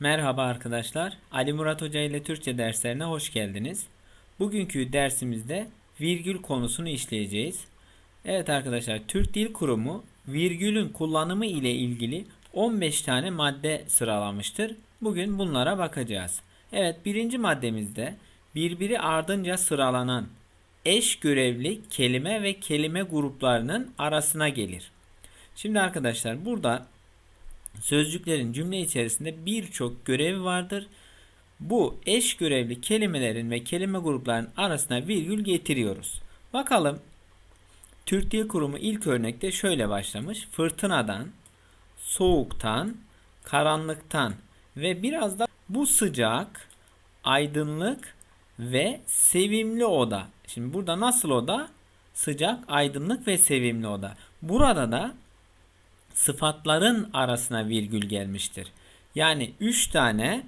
Merhaba arkadaşlar. Ali Murat Hoca ile Türkçe derslerine hoş geldiniz. Bugünkü dersimizde virgül konusunu işleyeceğiz. Evet arkadaşlar, Türk Dil Kurumu virgülün kullanımı ile ilgili 15 tane madde sıralamıştır. Bugün bunlara bakacağız. Evet, birinci maddemizde birbiri ardınca sıralanan eş görevli kelime ve kelime gruplarının arasına gelir. Şimdi arkadaşlar burada Sözcüklerin cümle içerisinde birçok görevi vardır. Bu eş görevli kelimelerin ve kelime gruplarının arasına virgül getiriyoruz. Bakalım Türk Dil Kurumu ilk örnekte şöyle başlamış. Fırtınadan, soğuktan, karanlıktan ve biraz da bu sıcak, aydınlık ve sevimli oda. Şimdi burada nasıl oda? Sıcak, aydınlık ve sevimli oda. Burada da sıfatların arasına virgül gelmiştir. Yani 3 tane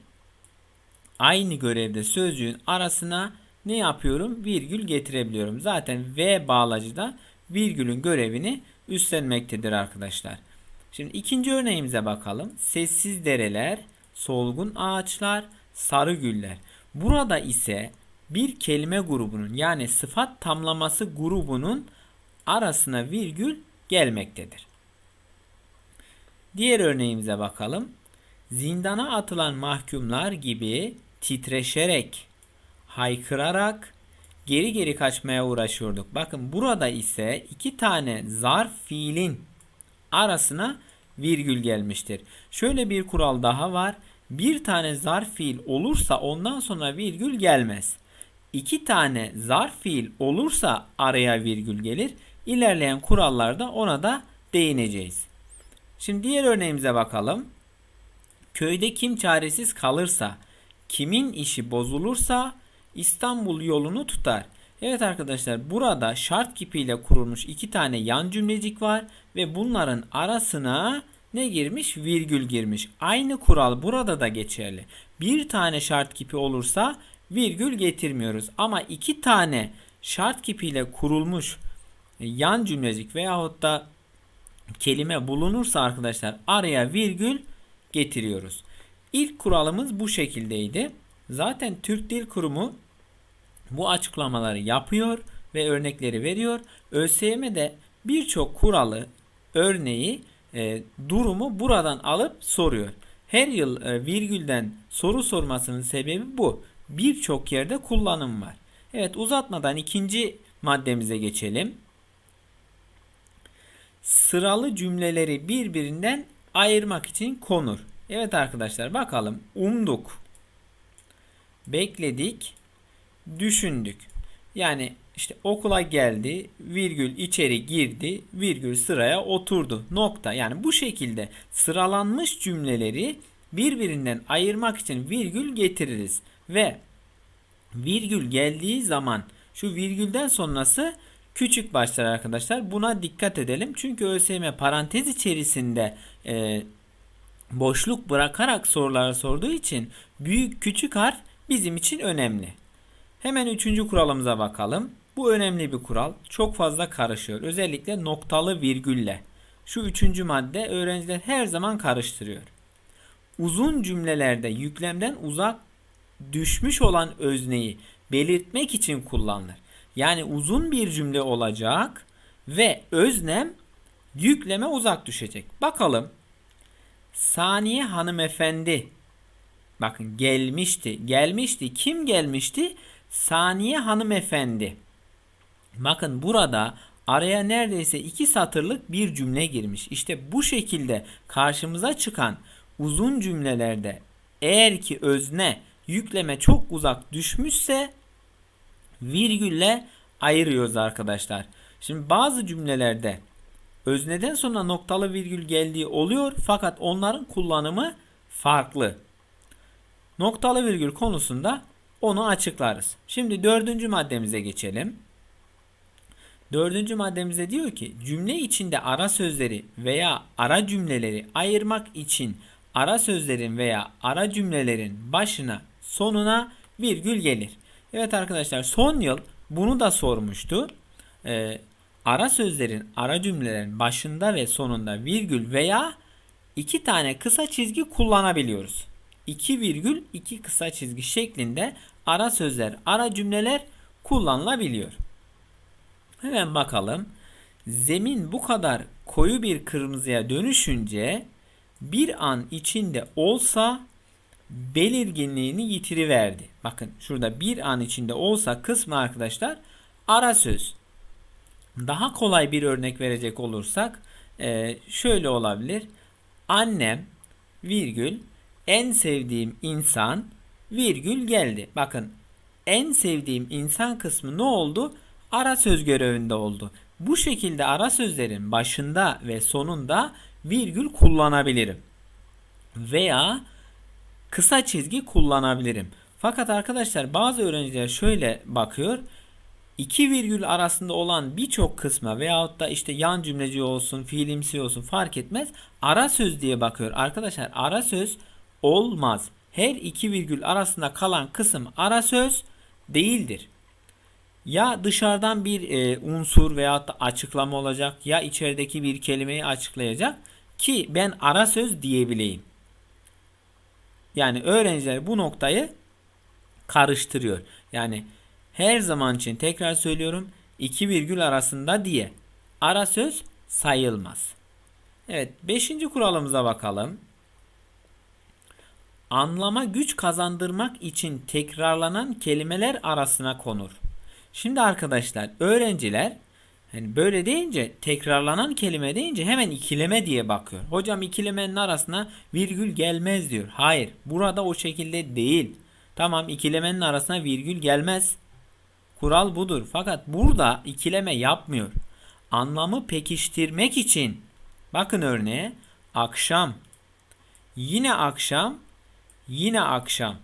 aynı görevde sözcüğün arasına ne yapıyorum? Virgül getirebiliyorum. Zaten V bağlacı da virgülün görevini üstlenmektedir arkadaşlar. Şimdi ikinci örneğimize bakalım. Sessiz dereler, solgun ağaçlar, sarı güller. Burada ise bir kelime grubunun yani sıfat tamlaması grubunun arasına virgül gelmektedir. Diğer örneğimize bakalım. Zindana atılan mahkumlar gibi titreşerek, haykırarak geri geri kaçmaya uğraşıyorduk. Bakın burada ise iki tane zarf fiilin arasına virgül gelmiştir. Şöyle bir kural daha var. Bir tane zarf fiil olursa ondan sonra virgül gelmez. İki tane zarf fiil olursa araya virgül gelir. İlerleyen kurallarda ona da değineceğiz. Şimdi diğer örneğimize bakalım. Köyde kim çaresiz kalırsa, kimin işi bozulursa İstanbul yolunu tutar. Evet arkadaşlar burada şart kipiyle kurulmuş iki tane yan cümlecik var ve bunların arasına ne girmiş? Virgül girmiş. Aynı kural burada da geçerli. Bir tane şart kipi olursa virgül getirmiyoruz. Ama iki tane şart kipiyle kurulmuş yan cümlecik veyahut da kelime bulunursa arkadaşlar araya virgül getiriyoruz. İlk kuralımız bu şekildeydi. Zaten Türk Dil Kurumu bu açıklamaları yapıyor ve örnekleri veriyor. ÖSYM de birçok kuralı, örneği, e, durumu buradan alıp soruyor. Her yıl e, virgülden soru sormasının sebebi bu. Birçok yerde kullanım var. Evet uzatmadan ikinci maddemize geçelim sıralı cümleleri birbirinden ayırmak için konur. Evet arkadaşlar bakalım. Umduk. Bekledik. Düşündük. Yani işte okula geldi, virgül içeri girdi, virgül sıraya oturdu. Nokta. Yani bu şekilde sıralanmış cümleleri birbirinden ayırmak için virgül getiririz. Ve virgül geldiği zaman şu virgülden sonrası küçük başlar arkadaşlar. Buna dikkat edelim. Çünkü ÖSYM parantez içerisinde e, boşluk bırakarak sorular sorduğu için büyük küçük harf bizim için önemli. Hemen üçüncü kuralımıza bakalım. Bu önemli bir kural. Çok fazla karışıyor. Özellikle noktalı virgülle. Şu üçüncü madde öğrenciler her zaman karıştırıyor. Uzun cümlelerde yüklemden uzak düşmüş olan özneyi belirtmek için kullanılır. Yani uzun bir cümle olacak ve öznem yükleme uzak düşecek. Bakalım. Saniye hanımefendi. Bakın gelmişti. Gelmişti. Kim gelmişti? Saniye hanımefendi. Bakın burada araya neredeyse iki satırlık bir cümle girmiş. İşte bu şekilde karşımıza çıkan uzun cümlelerde eğer ki özne yükleme çok uzak düşmüşse virgülle ayırıyoruz arkadaşlar. Şimdi bazı cümlelerde özneden sonra noktalı virgül geldiği oluyor fakat onların kullanımı farklı. Noktalı virgül konusunda onu açıklarız. Şimdi dördüncü maddemize geçelim. Dördüncü maddemize diyor ki cümle içinde ara sözleri veya ara cümleleri ayırmak için ara sözlerin veya ara cümlelerin başına sonuna virgül gelir. Evet arkadaşlar son yıl bunu da sormuştu. Ee, ara sözlerin, ara cümlelerin başında ve sonunda virgül veya iki tane kısa çizgi kullanabiliyoruz. 2 virgül 2 kısa çizgi şeklinde ara sözler, ara cümleler kullanılabiliyor. Hemen bakalım. Zemin bu kadar koyu bir kırmızıya dönüşünce bir an içinde olsa belirginliğini yitiriverdi. Bakın şurada bir an içinde olsa kısmı arkadaşlar ara söz. Daha kolay bir örnek verecek olursak e, şöyle olabilir. Annem virgül en sevdiğim insan virgül geldi. Bakın en sevdiğim insan kısmı ne oldu? Ara söz görevinde oldu. Bu şekilde ara sözlerin başında ve sonunda virgül kullanabilirim. Veya kısa çizgi kullanabilirim. Fakat arkadaşlar bazı öğrenciler şöyle bakıyor. İki virgül arasında olan birçok kısma veyahut da işte yan cümleci olsun, fiilimsi olsun fark etmez. Ara söz diye bakıyor. Arkadaşlar ara söz olmaz. Her iki virgül arasında kalan kısım ara söz değildir. Ya dışarıdan bir e, unsur veyahut da açıklama olacak ya içerideki bir kelimeyi açıklayacak ki ben ara söz diyebileyim. Yani öğrenciler bu noktayı karıştırıyor. Yani her zaman için tekrar söylüyorum iki virgül arasında diye ara söz sayılmaz. Evet beşinci kuralımıza bakalım. Anlama güç kazandırmak için tekrarlanan kelimeler arasına konur. Şimdi arkadaşlar öğrenciler hani böyle deyince tekrarlanan kelime deyince hemen ikileme diye bakıyor. Hocam ikilemenin arasına virgül gelmez diyor. Hayır burada o şekilde değil. Tamam ikilemenin arasına virgül gelmez. Kural budur. Fakat burada ikileme yapmıyor. Anlamı pekiştirmek için bakın örneğe akşam yine akşam yine akşam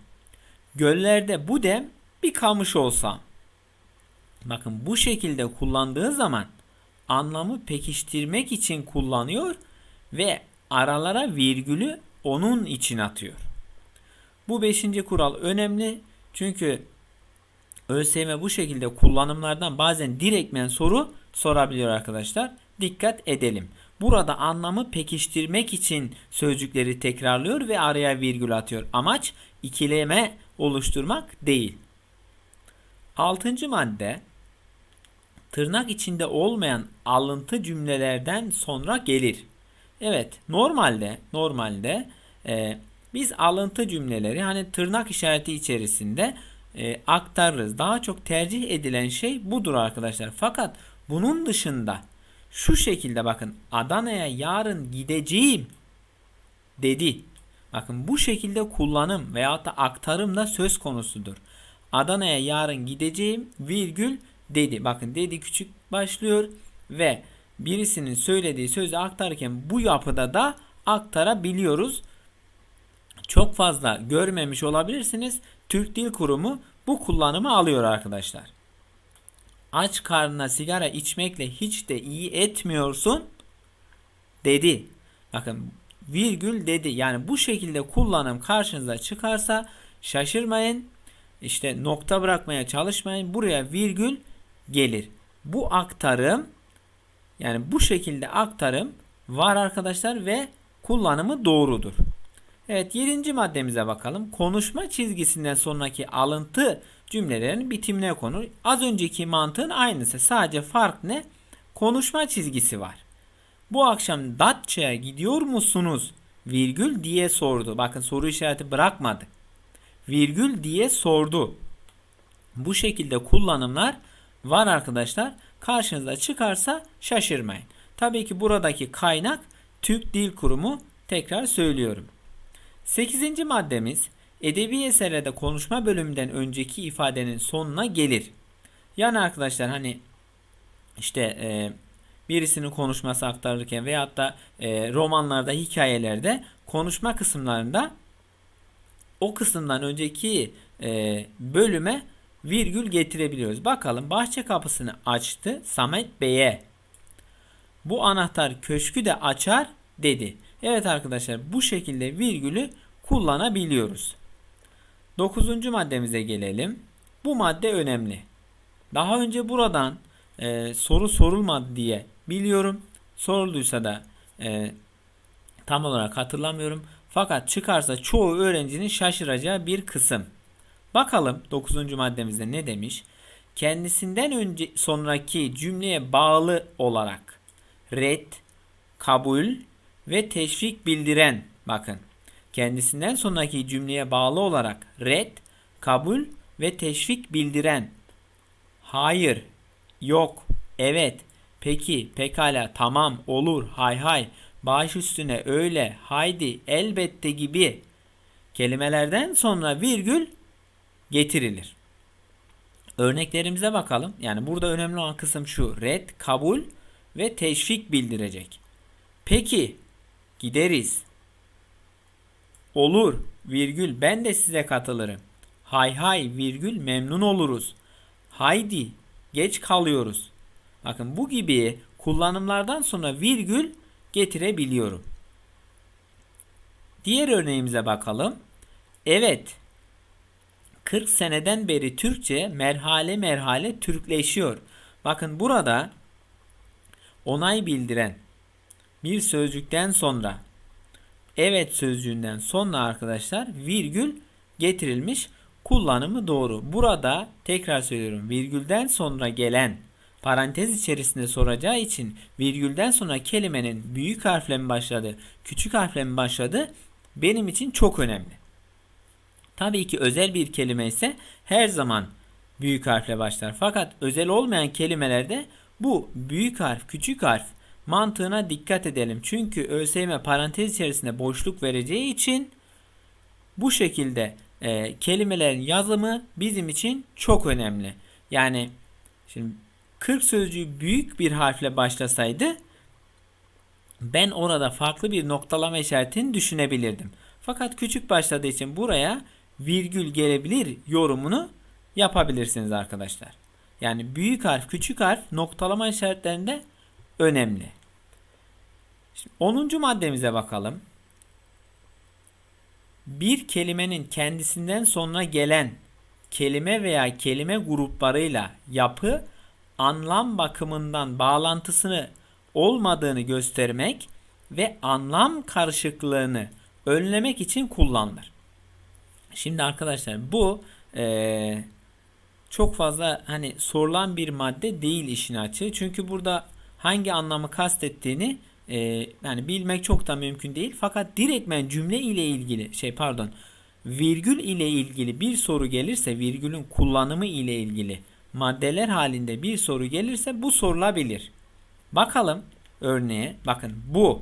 göllerde bu dem bir kamış olsam Bakın bu şekilde kullandığı zaman anlamı pekiştirmek için kullanıyor ve aralara virgülü onun için atıyor. Bu beşinci kural önemli çünkü ÖSYM bu şekilde kullanımlardan bazen direktmen soru sorabiliyor arkadaşlar. Dikkat edelim. Burada anlamı pekiştirmek için sözcükleri tekrarlıyor ve araya virgül atıyor. Amaç ikileme oluşturmak değil. Altıncı madde tırnak içinde olmayan alıntı cümlelerden sonra gelir. Evet normalde normalde e, biz alıntı cümleleri hani tırnak işareti içerisinde e, aktarırız. Daha çok tercih edilen şey budur arkadaşlar. Fakat bunun dışında şu şekilde bakın Adana'ya yarın gideceğim dedi. Bakın bu şekilde kullanım veyahut da aktarım da söz konusudur. Adana'ya yarın gideceğim virgül dedi. Bakın dedi küçük başlıyor ve birisinin söylediği sözü aktarırken bu yapıda da aktarabiliyoruz. Çok fazla görmemiş olabilirsiniz. Türk Dil Kurumu bu kullanımı alıyor arkadaşlar. Aç karnına sigara içmekle hiç de iyi etmiyorsun dedi. Bakın virgül dedi. Yani bu şekilde kullanım karşınıza çıkarsa şaşırmayın. İşte nokta bırakmaya çalışmayın. Buraya virgül gelir. Bu aktarım yani bu şekilde aktarım var arkadaşlar ve kullanımı doğrudur. Evet 7. maddemize bakalım. Konuşma çizgisinden sonraki alıntı cümlelerin bitimine konur. Az önceki mantığın aynısı. Sadece fark ne? Konuşma çizgisi var. Bu akşam Datça'ya gidiyor musunuz? Virgül diye sordu. Bakın soru işareti bırakmadı. Virgül diye sordu. Bu şekilde kullanımlar var arkadaşlar. Karşınıza çıkarsa şaşırmayın. Tabii ki buradaki kaynak Türk Dil Kurumu tekrar söylüyorum. 8. maddemiz edebi eserlerde konuşma bölümünden önceki ifadenin sonuna gelir. Yani arkadaşlar hani işte e, birisinin konuşması aktarırken veyahut da e, romanlarda, hikayelerde konuşma kısımlarında o kısımdan önceki e, bölüme virgül getirebiliyoruz. Bakalım bahçe kapısını açtı Samet Bey'e. Bu anahtar köşkü de açar dedi. Evet arkadaşlar bu şekilde virgülü kullanabiliyoruz. Dokuzuncu maddemize gelelim. Bu madde önemli. Daha önce buradan e, soru sorulmadı diye biliyorum. Sorulduysa da e, tam olarak hatırlamıyorum. Fakat çıkarsa çoğu öğrencinin şaşıracağı bir kısım. Bakalım 9. maddemizde ne demiş? Kendisinden önce sonraki cümleye bağlı olarak red, kabul ve teşvik bildiren bakın. Kendisinden sonraki cümleye bağlı olarak red, kabul ve teşvik bildiren hayır, yok, evet, peki, pekala, tamam, olur, hay hay, baş üstüne, öyle, haydi, elbette gibi kelimelerden sonra virgül getirilir. Örneklerimize bakalım. Yani burada önemli olan kısım şu. Red, kabul ve teşvik bildirecek. Peki gideriz. Olur virgül ben de size katılırım. Hay hay virgül memnun oluruz. Haydi geç kalıyoruz. Bakın bu gibi kullanımlardan sonra virgül getirebiliyorum. Diğer örneğimize bakalım. Evet 40 seneden beri Türkçe merhale merhale Türkleşiyor. Bakın burada onay bildiren bir sözcükten sonra evet sözcüğünden sonra arkadaşlar virgül getirilmiş kullanımı doğru. Burada tekrar söylüyorum virgülden sonra gelen parantez içerisinde soracağı için virgülden sonra kelimenin büyük harfle mi başladı, küçük harfle mi başladı benim için çok önemli. Tabii ki özel bir kelime ise her zaman büyük harfle başlar. Fakat özel olmayan kelimelerde bu büyük harf, küçük harf mantığına dikkat edelim. Çünkü ÖSYM parantez içerisinde boşluk vereceği için bu şekilde e, kelimelerin yazımı bizim için çok önemli. Yani şimdi 40 sözcüğü büyük bir harfle başlasaydı ben orada farklı bir noktalama işaretini düşünebilirdim. Fakat küçük başladığı için buraya virgül gelebilir yorumunu yapabilirsiniz arkadaşlar. Yani büyük harf, küçük harf noktalama işaretlerinde önemli. Şimdi 10. maddemize bakalım. Bir kelimenin kendisinden sonra gelen kelime veya kelime gruplarıyla yapı anlam bakımından bağlantısını olmadığını göstermek ve anlam karışıklığını önlemek için kullanılır. Şimdi arkadaşlar bu ee, çok fazla hani sorulan bir madde değil işin açığı. Çünkü burada hangi anlamı kastettiğini e, yani bilmek çok da mümkün değil. Fakat direktmen cümle ile ilgili şey pardon virgül ile ilgili bir soru gelirse virgülün kullanımı ile ilgili maddeler halinde bir soru gelirse bu sorulabilir. Bakalım örneğe bakın bu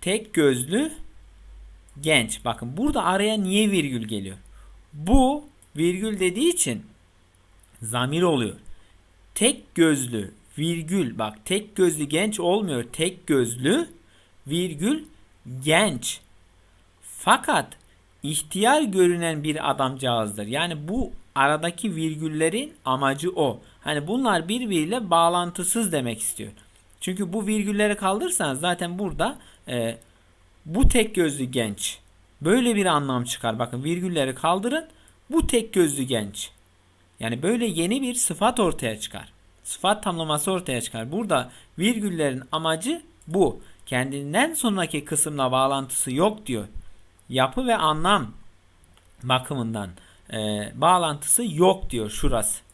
tek gözlü genç. Bakın burada araya niye virgül geliyor? Bu virgül dediği için zamir oluyor. Tek gözlü virgül bak tek gözlü genç olmuyor. Tek gözlü virgül genç. Fakat ihtiyar görünen bir adamcağızdır. Yani bu aradaki virgüllerin amacı o. Hani bunlar birbiriyle bağlantısız demek istiyor. Çünkü bu virgülleri kaldırsanız zaten burada e, bu tek gözlü genç. Böyle bir anlam çıkar. Bakın virgülleri kaldırın. Bu tek gözlü genç. Yani böyle yeni bir sıfat ortaya çıkar. Sıfat tamlaması ortaya çıkar. Burada virgüllerin amacı bu. Kendinden sonraki kısımla bağlantısı yok diyor. Yapı ve anlam bakımından e, bağlantısı yok diyor şurası.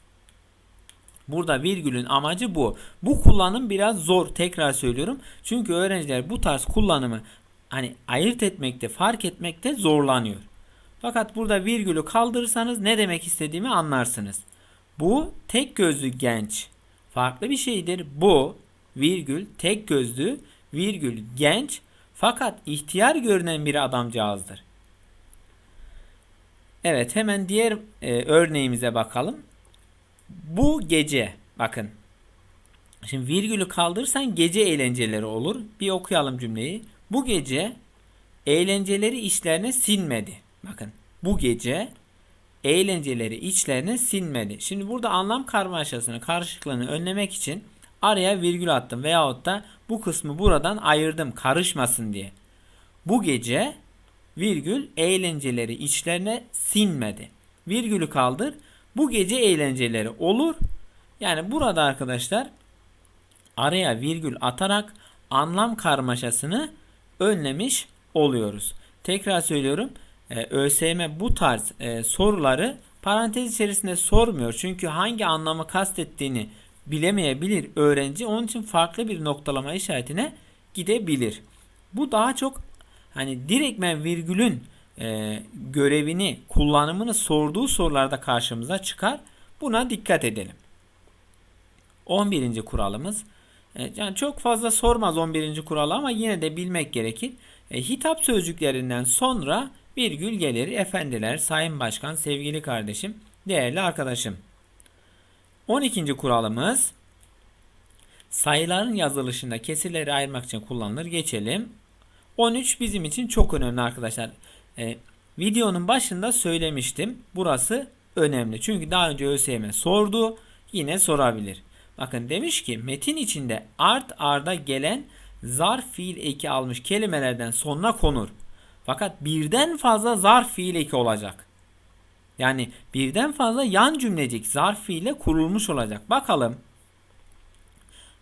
Burada virgülün amacı bu. Bu kullanım biraz zor tekrar söylüyorum. Çünkü öğrenciler bu tarz kullanımı hani ayırt etmekte, fark etmekte zorlanıyor. Fakat burada virgülü kaldırırsanız ne demek istediğimi anlarsınız. Bu tek gözlü genç. Farklı bir şeydir. Bu virgül tek gözlü virgül genç fakat ihtiyar görünen bir adamcağızdır. Evet hemen diğer e, örneğimize bakalım. Bu gece bakın. Şimdi virgülü kaldırırsan gece eğlenceleri olur. Bir okuyalım cümleyi. Bu gece eğlenceleri içlerine sinmedi. Bakın bu gece eğlenceleri içlerine sinmedi. Şimdi burada anlam karmaşasını, karışıklığını önlemek için araya virgül attım veyahut da bu kısmı buradan ayırdım karışmasın diye. Bu gece virgül eğlenceleri içlerine sinmedi. Virgülü kaldır. Bu gece eğlenceleri olur. Yani burada arkadaşlar araya virgül atarak anlam karmaşasını önlemiş oluyoruz. Tekrar söylüyorum. E, ÖSYM bu tarz e, soruları parantez içerisinde sormuyor. Çünkü hangi anlamı kastettiğini bilemeyebilir öğrenci. Onun için farklı bir noktalama işaretine gidebilir. Bu daha çok hani direktmen virgülün e, görevini, kullanımını sorduğu sorularda karşımıza çıkar. Buna dikkat edelim. 11. kuralımız. E, yani çok fazla sormaz 11. kuralı ama yine de bilmek gerekir. E, hitap sözcüklerinden sonra virgül gelir. Efendiler, sayın başkan, sevgili kardeşim, değerli arkadaşım. 12. kuralımız sayıların yazılışında kesirleri ayırmak için kullanılır. Geçelim. 13 bizim için çok önemli arkadaşlar. E, videonun başında söylemiştim. Burası önemli. Çünkü daha önce ÖSYM sordu. Yine sorabilir. Bakın demiş ki metin içinde art arda gelen zarf fiil eki almış kelimelerden sonuna konur. Fakat birden fazla zarf fiil eki olacak. Yani birden fazla yan cümlecik zarf fiile kurulmuş olacak. Bakalım.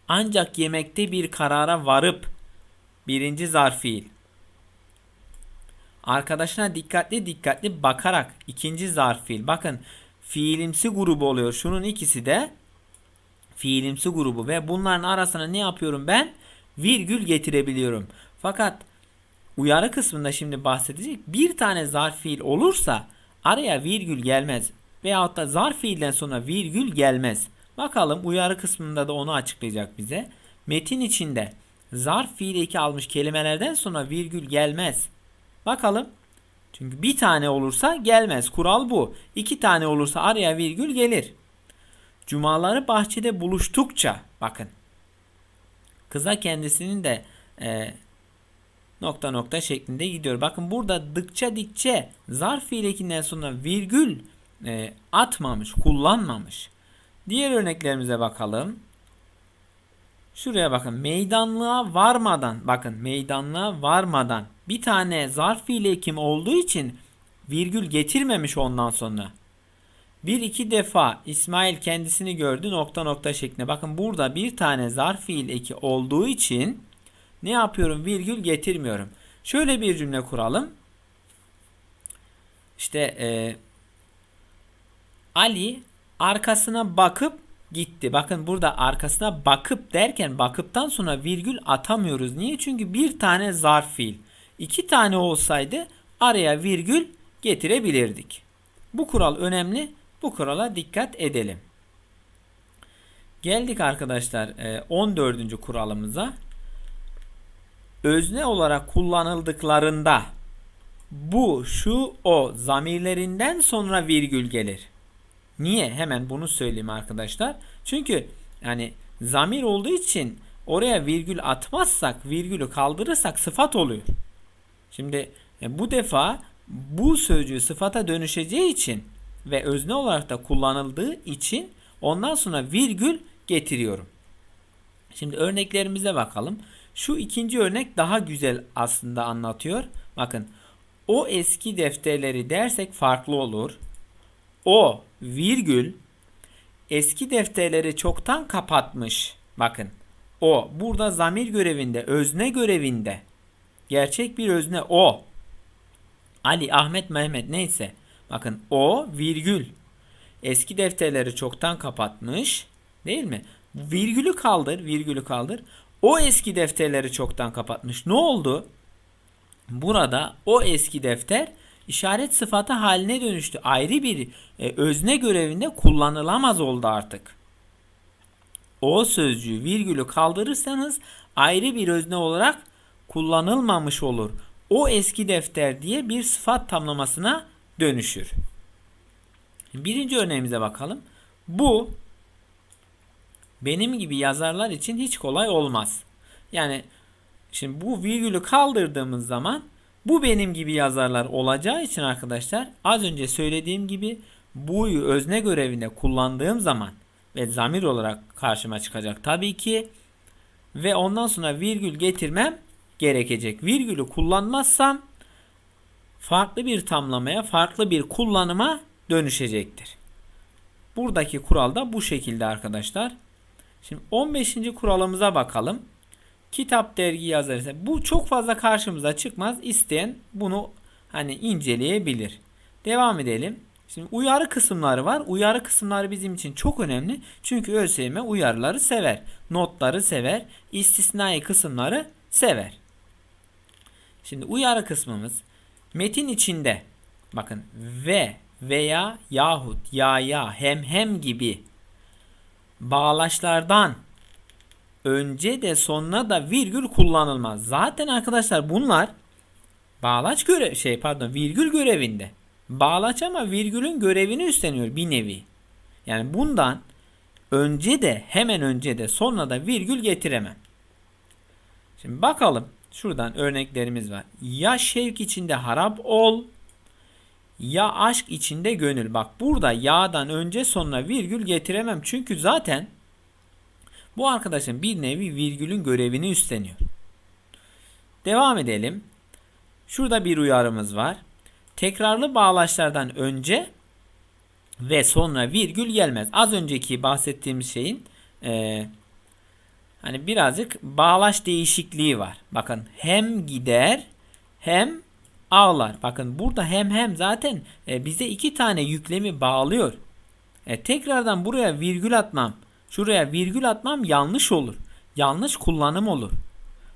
Ancak yemekte bir karara varıp birinci zarf fiil. Arkadaşına dikkatli dikkatli bakarak ikinci zarf fiil. Bakın fiilimsi grubu oluyor. Şunun ikisi de fiilimsi grubu ve bunların arasına ne yapıyorum ben? Virgül getirebiliyorum. Fakat uyarı kısmında şimdi bahsedecek bir tane zarf fiil olursa araya virgül gelmez. Veyahut da zarf fiilden sonra virgül gelmez. Bakalım uyarı kısmında da onu açıklayacak bize. Metin içinde zarf fiil eki almış kelimelerden sonra virgül gelmez. Bakalım. Çünkü bir tane olursa gelmez. Kural bu. İki tane olursa araya virgül gelir. Cumaları bahçede buluştukça bakın. Kıza kendisinin de e, nokta nokta şeklinde gidiyor. Bakın burada dıkça dikçe zarf fiilikinden sonra virgül e, atmamış, kullanmamış. Diğer örneklerimize bakalım. Şuraya bakın. Meydanlığa varmadan, bakın meydanlığa varmadan bir tane zarf fiili ekim olduğu için virgül getirmemiş ondan sonra. Bir iki defa İsmail kendisini gördü nokta nokta şeklinde. Bakın burada bir tane zarf fiil eki olduğu için ne yapıyorum? Virgül getirmiyorum. Şöyle bir cümle kuralım. İşte e, Ali arkasına bakıp gitti. Bakın burada arkasına bakıp derken bakıptan sonra virgül atamıyoruz. Niye? Çünkü bir tane zarf fiil. İki tane olsaydı araya virgül getirebilirdik. Bu kural önemli. Bu kurala dikkat edelim. Geldik arkadaşlar 14. E, kuralımıza. Özne olarak kullanıldıklarında bu, şu, o zamirlerinden sonra virgül gelir. Niye? Hemen bunu söyleyeyim arkadaşlar. Çünkü yani zamir olduğu için oraya virgül atmazsak, virgülü kaldırırsak sıfat oluyor. Şimdi e, bu defa bu sözcüğü sıfata dönüşeceği için ve özne olarak da kullanıldığı için ondan sonra virgül getiriyorum. Şimdi örneklerimize bakalım. Şu ikinci örnek daha güzel aslında anlatıyor. Bakın o eski defterleri dersek farklı olur. O virgül eski defterleri çoktan kapatmış. Bakın o burada zamir görevinde, özne görevinde. Gerçek bir özne o. Ali, Ahmet, Mehmet neyse. Bakın o virgül. Eski defterleri çoktan kapatmış. Değil mi? Virgülü kaldır, virgülü kaldır. O eski defterleri çoktan kapatmış. Ne oldu? Burada o eski defter işaret sıfatı haline dönüştü. Ayrı bir e, özne görevinde kullanılamaz oldu artık. O sözcüğü virgülü kaldırırsanız ayrı bir özne olarak kullanılmamış olur. O eski defter diye bir sıfat tamlamasına dönüşür. Birinci örneğimize bakalım. Bu benim gibi yazarlar için hiç kolay olmaz. Yani şimdi bu virgülü kaldırdığımız zaman bu benim gibi yazarlar olacağı için arkadaşlar az önce söylediğim gibi bu'yu özne görevinde kullandığım zaman ve zamir olarak karşıma çıkacak tabii ki ve ondan sonra virgül getirmem gerekecek. Virgülü kullanmazsam farklı bir tamlamaya, farklı bir kullanıma dönüşecektir. Buradaki kural da bu şekilde arkadaşlar. Şimdi 15. kuralımıza bakalım. Kitap dergi yazarı bu çok fazla karşımıza çıkmaz. İsteyen bunu hani inceleyebilir. Devam edelim. Şimdi uyarı kısımları var. Uyarı kısımları bizim için çok önemli. Çünkü ÖSYM uyarıları sever. Notları sever. istisnai kısımları sever. Şimdi uyarı kısmımız metin içinde bakın ve veya yahut ya ya hem hem gibi bağlaçlardan önce de sonuna da virgül kullanılmaz. Zaten arkadaşlar bunlar bağlaç görev şey pardon virgül görevinde. Bağlaç ama virgülün görevini üstleniyor bir nevi. Yani bundan önce de hemen önce de sonra da virgül getiremem. Şimdi bakalım. Şuradan örneklerimiz var. Ya şevk içinde harap ol ya aşk içinde gönül. Bak burada ya'dan önce sonra virgül getiremem. Çünkü zaten bu arkadaşın bir nevi virgülün görevini üstleniyor. Devam edelim. Şurada bir uyarımız var. Tekrarlı bağlaçlardan önce ve sonra virgül gelmez. Az önceki bahsettiğimiz şeyin e, hani birazcık bağlaç değişikliği var. Bakın hem gider hem ağlar. Bakın burada hem hem zaten e, bize iki tane yüklemi bağlıyor. E, tekrardan buraya virgül atmam, şuraya virgül atmam yanlış olur. Yanlış kullanım olur.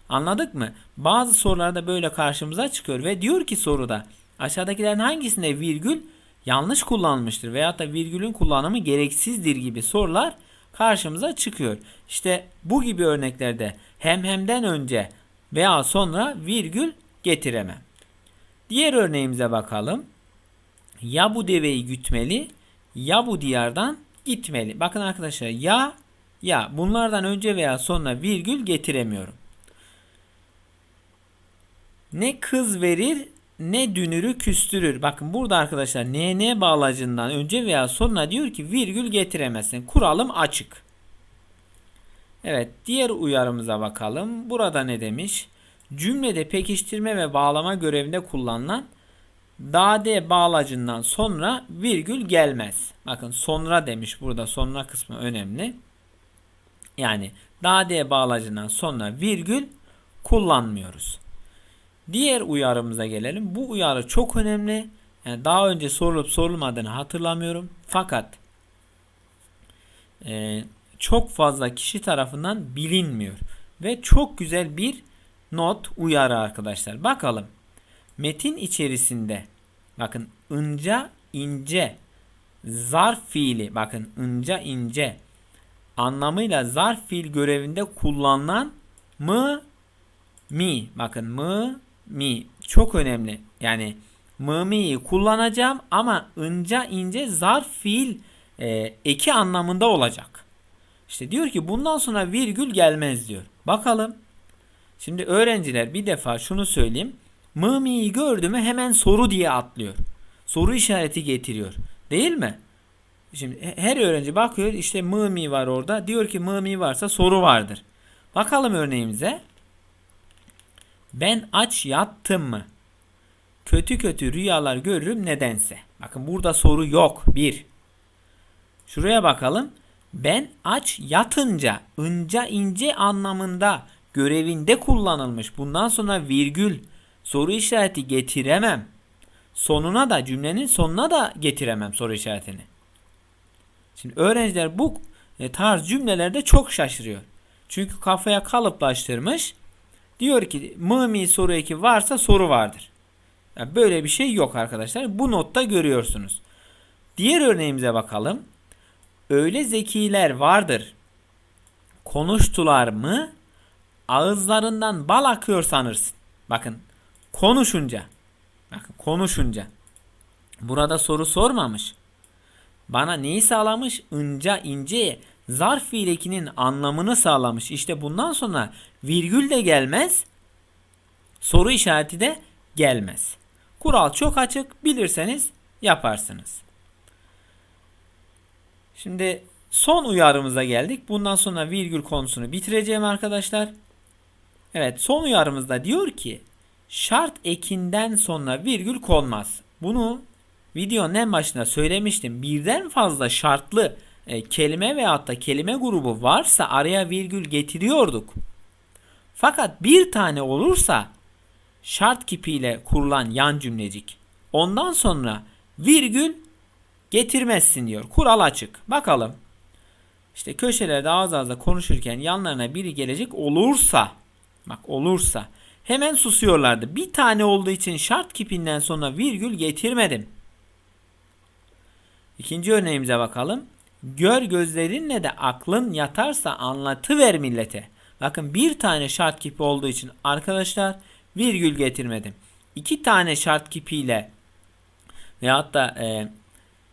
Anladık mı? Bazı sorularda böyle karşımıza çıkıyor ve diyor ki soruda aşağıdakilerin hangisinde virgül yanlış kullanılmıştır veyahut da virgülün kullanımı gereksizdir gibi sorular karşımıza çıkıyor. İşte bu gibi örneklerde hem hemden önce veya sonra virgül getiremem. Diğer örneğimize bakalım. Ya bu deveyi gütmeli ya bu diyardan gitmeli. Bakın arkadaşlar ya ya bunlardan önce veya sonra virgül getiremiyorum. Ne kız verir ne dünürü küstürür. Bakın burada arkadaşlar ne bağlacından önce veya sonra diyor ki virgül getiremezsin. Kuralım açık. Evet diğer uyarımıza bakalım. Burada ne demiş? Cümlede pekiştirme ve bağlama görevinde kullanılan dade bağlacından sonra virgül gelmez. Bakın sonra demiş burada sonra kısmı önemli. Yani dade bağlacından sonra virgül kullanmıyoruz. Diğer uyarımıza gelelim. Bu uyarı çok önemli. Yani daha önce sorulup sorulmadığını hatırlamıyorum. Fakat e, çok fazla kişi tarafından bilinmiyor. Ve çok güzel bir not uyarı arkadaşlar. Bakalım. Metin içerisinde bakın ince ince zarf fiili bakın ince ince anlamıyla zarf fiil görevinde kullanılan mı mi bakın mı mi çok önemli. Yani mı mi'yi kullanacağım ama ince ince zarf fiil e, eki anlamında olacak. İşte diyor ki bundan sonra virgül gelmez diyor. Bakalım. Şimdi öğrenciler bir defa şunu söyleyeyim. Mı mi'yi gördü mü hemen soru diye atlıyor. Soru işareti getiriyor. Değil mi? Şimdi her öğrenci bakıyor işte mı mi var orada. Diyor ki mı mi varsa soru vardır. Bakalım örneğimize. Ben aç yattım mı? Kötü kötü rüyalar görürüm nedense. Bakın burada soru yok. Bir. Şuraya bakalım. Ben aç yatınca, ince ince anlamında görevinde kullanılmış. Bundan sonra virgül, soru işareti getiremem. Sonuna da cümlenin sonuna da getiremem soru işaretini. Şimdi öğrenciler bu e, tarz cümlelerde çok şaşırıyor. Çünkü kafaya kalıplaştırmış. Diyor ki mı soru eki varsa soru vardır. Yani böyle bir şey yok arkadaşlar. Bu notta görüyorsunuz. Diğer örneğimize bakalım. Öyle zekiler vardır. Konuştular mı? Ağızlarından bal akıyor sanırsın. Bakın konuşunca. Bakın konuşunca. Burada soru sormamış. Bana neyi sağlamış? Inca ince zarf fiilekinin anlamını sağlamış. İşte bundan sonra virgül de gelmez. Soru işareti de gelmez. Kural çok açık. Bilirseniz yaparsınız. Şimdi son uyarımıza geldik. Bundan sonra virgül konusunu bitireceğim arkadaşlar. Evet son uyarımızda diyor ki şart ekinden sonra virgül konmaz. Bunu videonun en başında söylemiştim. Birden fazla şartlı e, kelime veyahut da kelime grubu varsa araya virgül getiriyorduk. Fakat bir tane olursa şart kipiyle kurulan yan cümlecik. Ondan sonra virgül getirmezsin diyor. Kural açık. Bakalım. İşte köşelerde ağız ağza konuşurken yanlarına biri gelecek olursa bak olursa hemen susuyorlardı. Bir tane olduğu için şart kipinden sonra virgül getirmedim. İkinci örneğimize bakalım. Gör gözlerinle de aklın yatarsa anlatıver millete. Bakın bir tane şart kipi olduğu için arkadaşlar virgül getirmedim. İki tane şart kipiyle veyahut da e,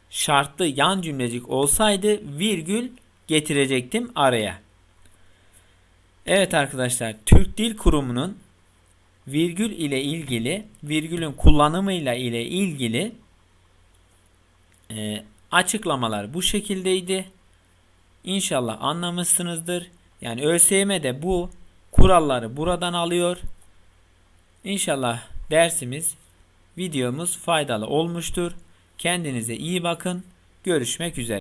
şartlı yan cümlecik olsaydı virgül getirecektim araya. Evet arkadaşlar Türk Dil Kurumu'nun virgül ile ilgili virgülün kullanımıyla ile ilgili e, açıklamalar bu şekildeydi. İnşallah anlamışsınızdır. Yani ÖSYM de bu kuralları buradan alıyor. İnşallah dersimiz, videomuz faydalı olmuştur. Kendinize iyi bakın. Görüşmek üzere.